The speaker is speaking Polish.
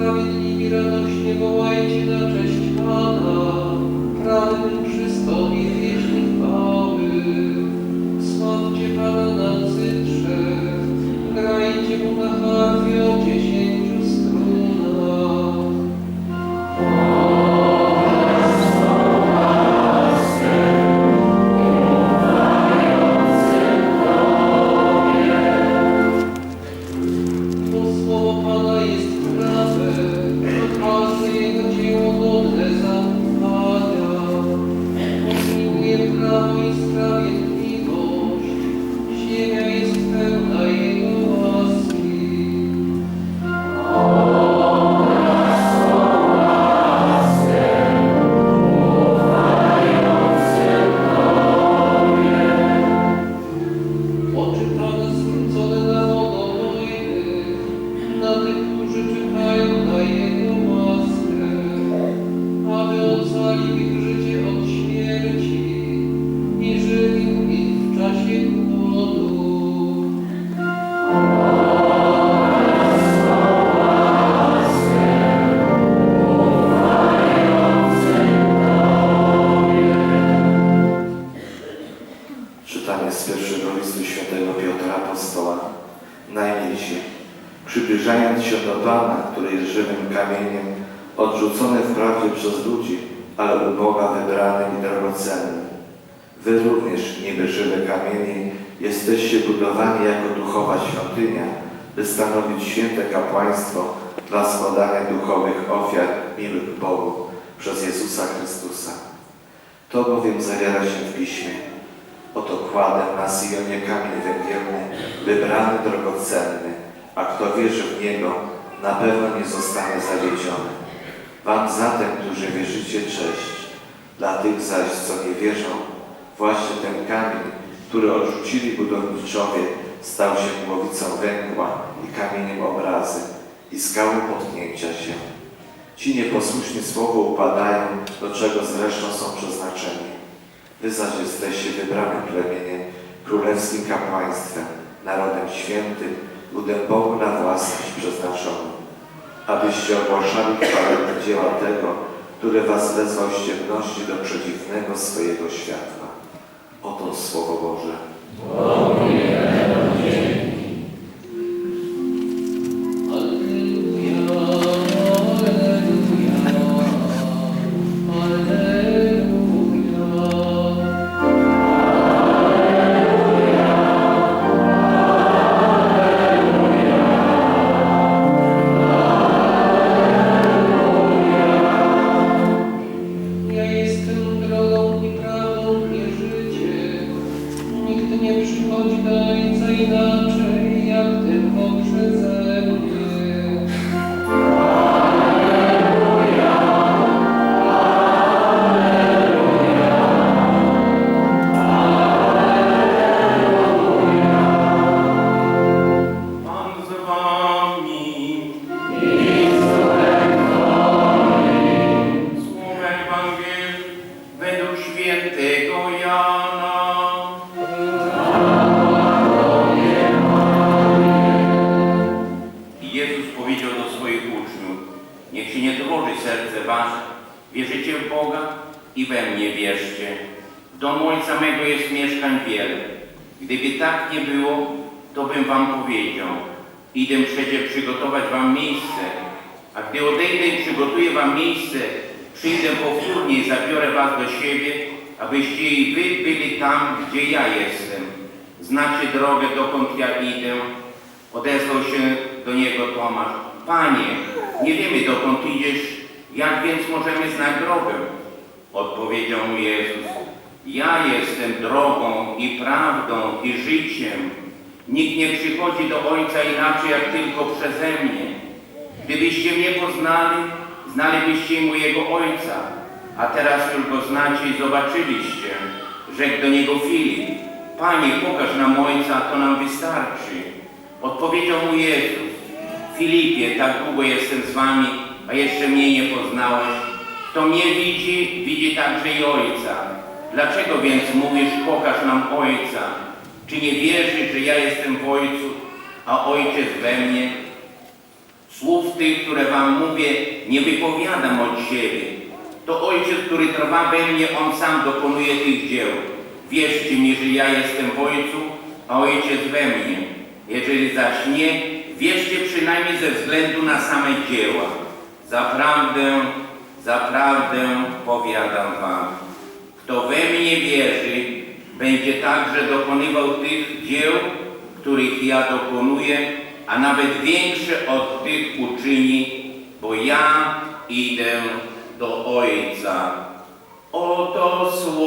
Sprawiedliwi radośnie wołajcie na cześć Pana, prawym przystoi wieśni chwały. Sławcie Pana na cytrze, grajcie Mu na harfie. always Czytanie z pierwszego listu świętego Piotra Apostoła. Najmilsi, przybliżając się do Pana, który jest żywym kamieniem, odrzucony wprawdzie przez ludzi, ale u Boga wybranym i drogocennym. Wy również, niby żywe kamienie, jesteście budowani jako duchowa świątynia, by stanowić święte kapłaństwo dla składania duchowych ofiar miłych Bogu przez Jezusa Chrystusa. To bowiem zawiera się w Piśmie. Oto kładę na Sionie kamień węgielny, wybrany drogocenny, a kto wierzy w Niego, na pewno nie zostanie zawiedziony. Wam zatem, którzy wierzycie, cześć. Dla tych zaś, co nie wierzą, właśnie ten kamień, który odrzucili budowniczowie, stał się głowicą węgła i kamieniem obrazy i skałą potknięcia się. Ci nieposłuszni słowu upadają, do czego zresztą są przeznaczeni. Wy zaś jesteście wybranym plemieniem, królewskim kapłaństwem, narodem świętym, ludem Bogu na własność przeznaczonym, abyście ogłaszali chwalebne dzieła tego, który was wezwał z ciemności do przedziwnego swojego światła. Oto Słowo Boże. Alleluja, nie we mnie wierzcie. W domu Ojca mego jest mieszkań wiele. Gdyby tak nie było, to bym wam powiedział, idę przecie przygotować wam miejsce, a gdy odejdę i przygotuję wam miejsce, przyjdę powtórnie i zabiorę was do siebie, abyście i wy byli tam, gdzie ja jestem. Znacie drogę, dokąd ja idę. Odezwał się do niego Tomasz. Panie, nie wiemy dokąd idziesz, jak więc możemy znać drogę? Odpowiedział mu Jezus. Ja jestem drogą i prawdą i życiem. Nikt nie przychodzi do Ojca inaczej jak tylko przeze mnie. Gdybyście mnie poznali, znalibyście mojego Ojca. A teraz już go znacie i zobaczyliście. Rzekł do niego Filip. Panie, pokaż nam Ojca, to nam wystarczy. Odpowiedział mu Jezus. Filipie, tak długo jestem z wami, a jeszcze mnie nie poznałeś. Kto mnie widzi, widzi także i Ojca. Dlaczego więc mówisz, pokaż nam Ojca? Czy nie wierzysz, że ja jestem w Ojcu, a Ojciec we mnie? Słów tych, które wam mówię, nie wypowiadam od siebie. To Ojciec, który trwa we mnie, On sam dokonuje tych dzieł. Wierzcie mi, że ja jestem w Ojcu, a Ojciec we mnie. Jeżeli zaś nie, wierzcie przynajmniej ze względu na same dzieła. Zaprawdę, zaprawdę powiadam wam, kto we mnie wierzy, będzie także dokonywał tych dzieł, których ja dokonuję, a nawet większe od tych uczyni, bo ja idę do Ojca. Oto słowo.